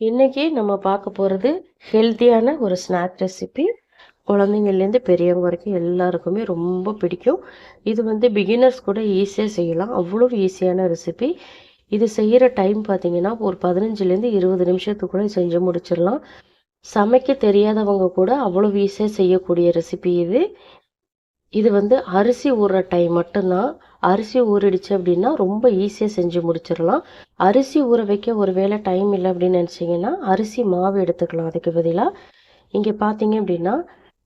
இன்னைக்கு நம்ம பார்க்க போகிறது ஹெல்த்தியான ஒரு ஸ்நாக் ரெசிபி குழந்தைங்கள்லேருந்து பெரியவங்க வரைக்கும் எல்லாருக்குமே ரொம்ப பிடிக்கும். இது வந்து பிகினர்ஸ் கூட ஈஸியாக செய்யலாம். அவ்வளோ ஈஸியான ரெசிபி இது செய்கிற டைம் பார்த்தீங்கன்னா ஒரு பதினஞ்சுலேருந்து இருபது நிமிஷத்துக்குள்ளே செஞ்சு முடிச்சிடலாம். சமைக்க தெரியாதவங்க கூட அவ்வளோ ஈஸியாக செய்யக்கூடிய ரெசிபி இது. இது வந்து அரிசி ஊறுற டைம் மட்டும்தான். அரிசி ஊறிடுச்சு அப்படின்னா ரொம்ப ஈஸியாக செஞ்சு முடிச்சிடலாம். அரிசி ஊற வைக்க ஒரு வேளை டைம் இல்லை அப்படின்னு நினச்சிங்கன்னா அரிசி மாவு எடுத்துக்கலாம் அதுக்கு பதிலாக இங்கே பார்த்தீங்க அப்படின்னா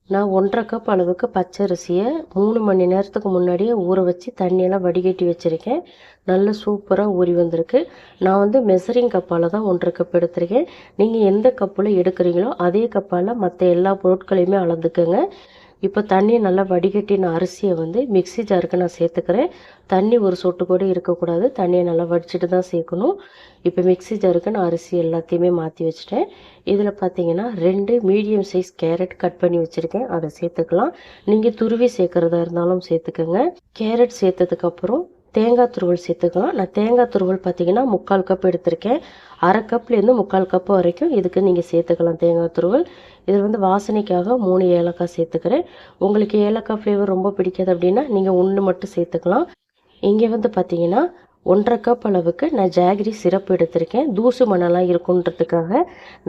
நான் ஒன்றரை கப் அளவுக்கு பச்சரிசியை மூணு மணி நேரத்துக்கு முன்னாடியே ஊற வச்சு தண்ணியெல்லாம் வடிகட்டி வச்சுருக்கேன். நல்ல சூப்பராக ஊறி வந்திருக்கு. நான் வந்து மெசரிங் கப்பால் தான் ஒன்றரை கப் எடுத்திருக்கேன். நீங்கள் எந்த கப்பில் எடுக்கிறீங்களோ அதே கப்பால் மற்ற எல்லா பொருட்களையுமே அளந்துக்கோங்க. இப்போ தண்ணியை நல்லா வடிகட்டின அரிசியை வந்து மிக்ஸி ஜாருக்கு நான் சேர்த்துக்கிறேன். தண்ணி ஒரு சொட்டு கூட இருக்கக்கூடாது. தண்ணியை நல்லா வடிச்சிட்டு தான் சேர்க்கணும். இப்போ மிக்ஸி ஜாருக்கு நான் அரிசி எல்லாத்தையுமே மாற்றி வச்சுட்டேன். இதில் பார்த்தீங்கன்னா ரெண்டு மீடியம் சைஸ் கேரட் கட் பண்ணி வச்சுருக்கேன். அதை சேர்த்துக்கலாம். நீங்கள் துருவி சேர்க்குறதா இருந்தாலும் சேர்த்துக்கோங்க. கேரட் சேர்த்ததுக்கப்புறம் தேங்காய் துருவல் சேர்த்துக்கலாம். நான் தேங்காய் துருவல் பார்த்தீங்கன்னா முக்கால் கப் எடுத்திருக்கேன். அரை கப்லேருந்து முக்கால் கப் வரைக்கும் இதுக்கு நீங்கள் சேர்த்துக்கலாம் தேங்காய் துருவல். இதில் வந்து வாசனைக்காக மூணு ஏலக்காய் சேர்த்துக்கிறேன். உங்களுக்கு ஏலக்காய் ஃப்ளேவர் ரொம்ப பிடிக்காது அப்படின்னா நீங்கள் ஒன்று மட்டும் சேர்த்துக்கலாம். இங்கே வந்து பார்த்தீங்கன்னா ஒன்றரை கப் அளவுக்கு நான் ஜாகிரி சிரப் எடுத்திருக்கேன். தூசு மணலாம் இருக்குன்றதுக்காக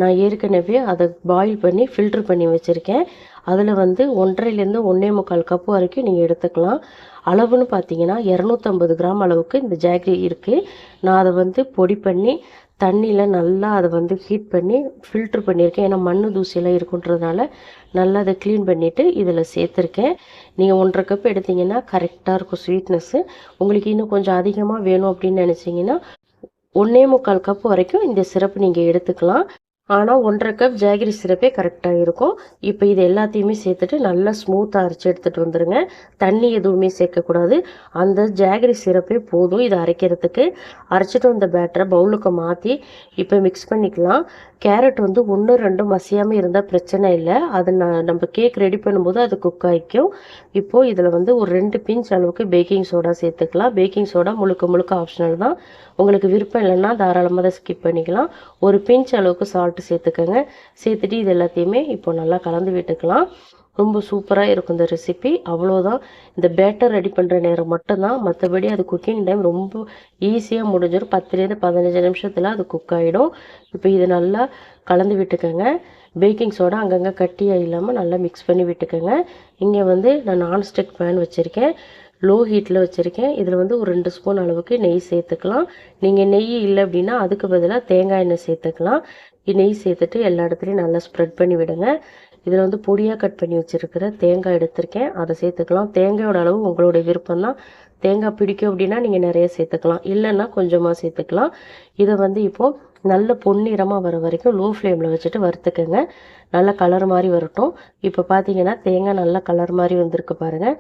நான் ஏற்கனவே அதை பாயில் பண்ணி ஃபில்ட்ரு பண்ணி வச்சுருக்கேன். அதில் வந்து ஒன்றரைலேருந்து ஒன்றே முக்கால் கப்பு வரைக்கும் நீங்கள் எடுத்துக்கலாம். அளவுன்னு பார்த்தீங்கன்னா இரநூத்தம்பது கிராம் அளவுக்கு இந்த ஜாகிரி இருக்குது நான் அதை வந்து பொடி பண்ணி தண்ணியில் நல்லா அதை வந்து ஹீட் பண்ணி ஃபில்ட்ரு பண்ணியிருக்கேன். ஏன்னா மண் தூசியெல்லாம் இருக்குன்றதுனால நல்லா அதை க்ளீன் பண்ணிவிட்டு இதில் சேர்த்துருக்கேன். நீங்கள் ஒன்றரை கப் எடுத்திங்கன்னா கரெக்டாக இருக்கும் ஸ்வீட்னஸ்ஸு உங்களுக்கு இன்னும் கொஞ்சம் அதிகமாக வேணும் அப்படின்னு நினச்சிங்கன்னா ஒன்றே முக்கால் கப் வரைக்கும் இந்த சிரப்பு நீங்கள் எடுத்துக்கலாம். ஆனால் ஒன்றரை கப் ஜாகிரி சிரப்பே கரெக்டாக இருக்கும். இப்போ இது எல்லாத்தையுமே சேர்த்துட்டு நல்லா ஸ்மூத்தாக அரைச்சி எடுத்துகிட்டு வந்துடுங்க தண்ணி எதுவுமே சேர்க்கக்கூடாது. அந்த ஜாகிரி சிரப்பே போதும் இதை அரைக்கிறதுக்கு. அரைச்சிட்டு வந்த பேட்டரை பவுலுக்கு மாற்றி இப்போ மிக்ஸ் பண்ணிக்கலாம். கேரட் வந்து ஒன்று ரெண்டும் மசியாமல் இருந்தால் பிரச்சனை இல்லை. அது நம்ம கேக் ரெடி பண்ணும்போது அது குக் ஆகிக்கும் இப்போது இதில் வந்து ஒரு ரெண்டு பிஞ்ச் அளவுக்கு பேக்கிங் சோடா சேர்த்துக்கலாம். பேக்கிங் சோடா முழுக்க முழுக்க ஆப்ஷனல் தான். உங்களுக்கு விருப்பம் இல்லைன்னா தாராளமாக அதை ஸ்கிப் பண்ணிக்கலாம். ஒரு பிஞ்ச் அளவுக்கு சால்ட்டு சேர்த்துக்கோங்க. சேர்த்துட்டு இது எல்லாத்தையுமே இப்போ நல்லா கலந்து விட்டுக்கலாம். ரொம்ப சூப்பராக இருக்கும் இந்த ரெசிபி அவ்வளோதான் இந்த பேட்டர் ரெடி பண்ணுற நேரம் மட்டும்தான். மற்றபடி அது குக்கிங் டைம் ரொம்ப ஈஸியாக முடிஞ்சிடும் பத்துலேருந்து பதினஞ்சு நிமிஷத்தில் அது குக் ஆகிடும் இப்போ இது நல்லா கலந்து விட்டுக்கோங்க. பேக்கிங் சோடா அங்கங்கே கட்டியாக இல்லாமல் நல்லா மிக்ஸ் பண்ணி விட்டுக்கோங்க. இங்கே வந்து நான் நான்ஸ்டிக் பேன் வச்சுருக்கேன். லோ ஹீட்டில் வச்சுருக்கேன். இதில் வந்து ஒரு ரெண்டு ஸ்பூன் அளவுக்கு நெய் சேர்த்துக்கலாம். நீங்கள் நெய் இல்லை அப்படின்னா அதுக்கு பதிலாக தேங்காய் எண்ணெய் சேர்த்துக்கலாம். நெய் சேர்த்துட்டு எல்லா இடத்துலையும் நல்லா ஸ்ப்ரெட் பண்ணி விடுங்க. இதில் வந்து பொடியாக கட் பண்ணி வச்சுருக்கிற தேங்காய் எடுத்திருக்கேன். அதை சேர்த்துக்கலாம். தேங்காயோட அளவு உங்களுடைய விருப்பம் தான் தேங்காய் பிடிக்கும் அப்படின்னா நீங்கள் நிறைய சேர்த்துக்கலாம். இல்லைன்னா கொஞ்சமாக சேர்த்துக்கலாம். இதை வந்து இப்போது நல்ல பொன்னிறமாக வர வரைக்கும் லோ ஃப்ளேமில் வச்சுட்டு வறுத்துக்கோங்க. நல்ல கலர் மாதிரி வரட்டும். இப்போ பார்த்தீங்கன்னா தேங்காய் நல்ல கலர் மாதிரி வந்திருக்கு பாருங்கள்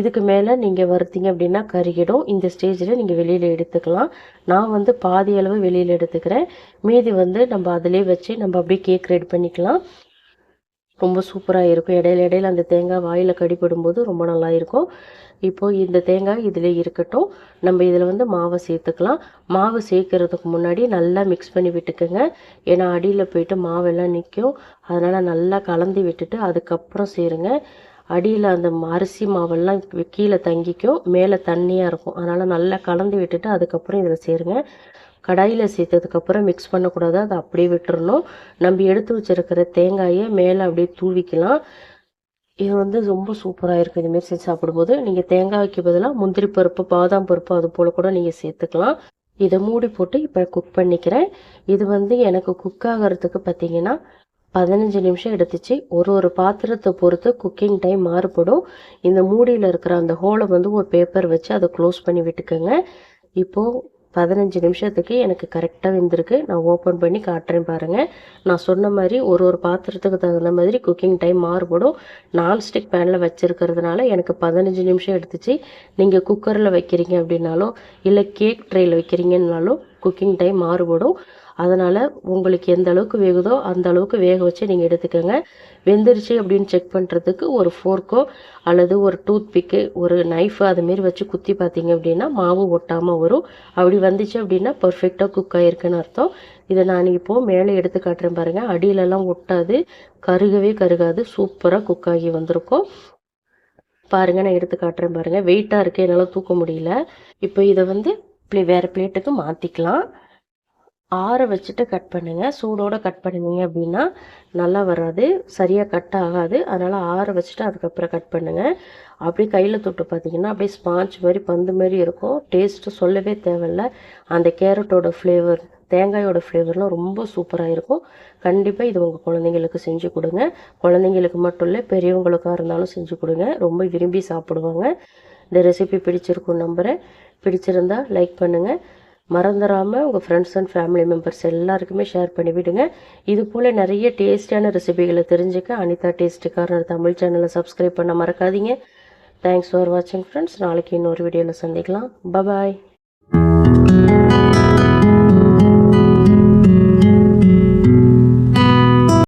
இதுக்கு மேலே நீங்கள் வறுத்தீங்க அப்படின்னா கருகிடும். இந்த ஸ்டேஜில் நீங்கள் வெளியில் எடுத்துக்கலாம். நான் வந்து பாதி அளவு வெளியில் எடுத்துக்கிறேன். மீதி வந்து நம்ம அதிலே வச்சு நம்ம அப்படியே கேக் ரெடி பண்ணிக்கலாம். ரொம்ப சூப்பராக இருக்கும். இடையில இடையில அந்த தேங்காய் வாயில் கடிபடும்போது ரொம்ப நல்லா இருக்கும். இப்போது இந்த தேங்காய் இதில் இருக்கட்டும். நம்ம இதில் வந்து மாவை சேர்த்துக்கலாம். மாவு சேர்க்கறதுக்கு முன்னாடி நல்லா மிக்ஸ் பண்ணி விட்டுக்கோங்க. ஏன்னா அடியில் போயிட்டு மாவெல்லாம் நிற்கும் அதனால் நல்லா கலந்து விட்டுட்டு அதுக்கப்புறம் சேருங்க. அடியில் அந்த அரிசி மாவெல்லாம் கீழே தங்கிக்கும் மேலே தண்ணியாக இருக்கும். அதனால் நல்லா கலந்து விட்டுட்டு அதுக்கப்புறம் இதில் சேருங்க. கடாயில் சேர்த்ததுக்கப்புறம் மிக்ஸ் பண்ணக்கூடாது அதை அப்படியே விட்டுறணும். நம்ம எடுத்து வச்சுருக்கிற தேங்காயை மேலே அப்படியே தூவிக்கலாம். இது வந்து ரொம்ப சூப்பராக இருக்குது இதுமாரி செஞ்சு சாப்பிடும்போது. நீங்கள் தேங்காய்க்கு பதிலாக முந்திரி பருப்பு பாதாம் பருப்பு அது போல் கூட நீங்கள் சேர்த்துக்கலாம். இதை மூடி போட்டு இப்போ குக் பண்ணிக்கிறேன். இது வந்து எனக்கு குக் ஆகிறதுக்கு பார்த்தீங்கன்னா பதினஞ்சு நிமிஷம் எடுத்துச்சு. ஒரு ஒரு பாத்திரத்தை பொறுத்து குக்கிங் டைம் மாறுபடும். இந்த மூடியில் இருக்கிற அந்த ஹோலை வந்து ஒரு பேப்பர் வச்சு அதை க்ளோஸ் பண்ணி விட்டுக்கோங்க. இப்போது பதினஞ்சு நிமிஷத்துக்கு எனக்கு கரெக்டாக வெந்திருக்கு. நான் ஓப்பன் பண்ணி காட்டுறேன் பாருங்கள் நான் சொன்ன மாதிரி ஒரு ஒரு பாத்திரத்துக்கு தகுந்த மாதிரி குக்கிங் டைம் மாறுபடும். நான்ஸ்டிக் பேனில் வச்சுருக்கிறதுனால எனக்கு பதினஞ்சு நிமிஷம் எடுத்துச்சு. நீங்கள் குக்கரில் வைக்கிறீங்க அப்படின்னாலும் இல்லை கேக் ட்ரேயில் வைக்கிறீங்கன்னாலும் குக்கிங் டைம் மாறுபடும். அதனால் உங்களுக்கு எந்த அளவுக்கு வேகுதோ அந்த அளவுக்கு வேக வச்சு நீங்கள் எடுத்துக்கோங்க. வெந்துருச்சு அப்படின்னு செக் பண்ணுறதுக்கு ஒரு ஃபோர்க்கோ அல்லது ஒரு டூத் பிக்கு ஒரு நைஃபு அதுமாரி வச்சு குத்தி பார்த்தீங்க அப்படின்னா மாவு ஒட்டாமல் வரும். அப்படி வந்துச்சு அப்படின்னா பர்ஃபெக்டாக குக் ஆகிருக்குன்னு அர்த்தம். இதை நான் இப்போது மேலே எடுத்து காட்டுறேன் பாருங்கள் அடியிலலாம் ஒட்டாது கருகவே கருகாது சூப்பராக குக் ஆகி வந்திருக்கும். பாருங்கள் நான் எடுத்து காட்டுறேன் பாருங்கள் வெயிட்டாக இருக்குது என்னால் தூக்க முடியல. இப்போ இதை வந்து ப்ளே வேறு பிளேட்டுக்கு மாற்றிக்கலாம் ஆற வச்சுட்டு கட் பண்ணுங்கள் சூடோடு கட் பண்ணுனீங்க அப்படின்னா நல்லா வராது. சரியாக கட் ஆகாது. அதனால் ஆற வச்சுட்டு அதுக்கப்புறம் கட் பண்ணுங்கள் அப்படியே கையில் தொட்டு பார்த்தீங்கன்னா அப்படியே ஸ்பாஞ்ச் மாதிரி பந்து மாதிரி இருக்கும். டேஸ்ட்டு சொல்லவே தேவையில்ல. அந்த கேரட்டோட ஃப்ளேவர் தேங்காயோட ஃப்ளேவர்லாம் ரொம்ப சூப்பராக இருக்கும். கண்டிப்பாக இது உங்கள் குழந்தைங்களுக்கு செஞ்சு கொடுங்க. குழந்தைங்களுக்கு மட்டும் இல்லை பெரியவங்களுக்காக இருந்தாலும் செஞ்சு கொடுங்க. ரொம்ப விரும்பி சாப்பிடுவாங்க. இந்த ரெசிபி பிடிச்சிருக்கும் நம்புகிறேன் பிடிச்சிருந்தா லைக் பண்ணுங்கள் மறந்துடாமல் உங்கள் ஃப்ரெண்ட்ஸ் அண்ட் ஃபேமிலி மெம்பர்ஸ் எல்லாருக்குமே ஷேர் பண்ணிவிடுங்க இது போல் நிறைய டேஸ்டியான ரெசிபிகளை தெரிஞ்சுக்க அனிதா டேஸ்ட்டு கார்னர் தமிழ் சேனலை சப்ஸ்கிரைப் பண்ண மறக்காதீங்க. தேங்க்ஸ் ஃபார் வாட்சிங் ஃப்ரெண்ட்ஸ் நாளைக்கு இன்னொரு வீடியோவில் சந்திக்கலாம். பபாய்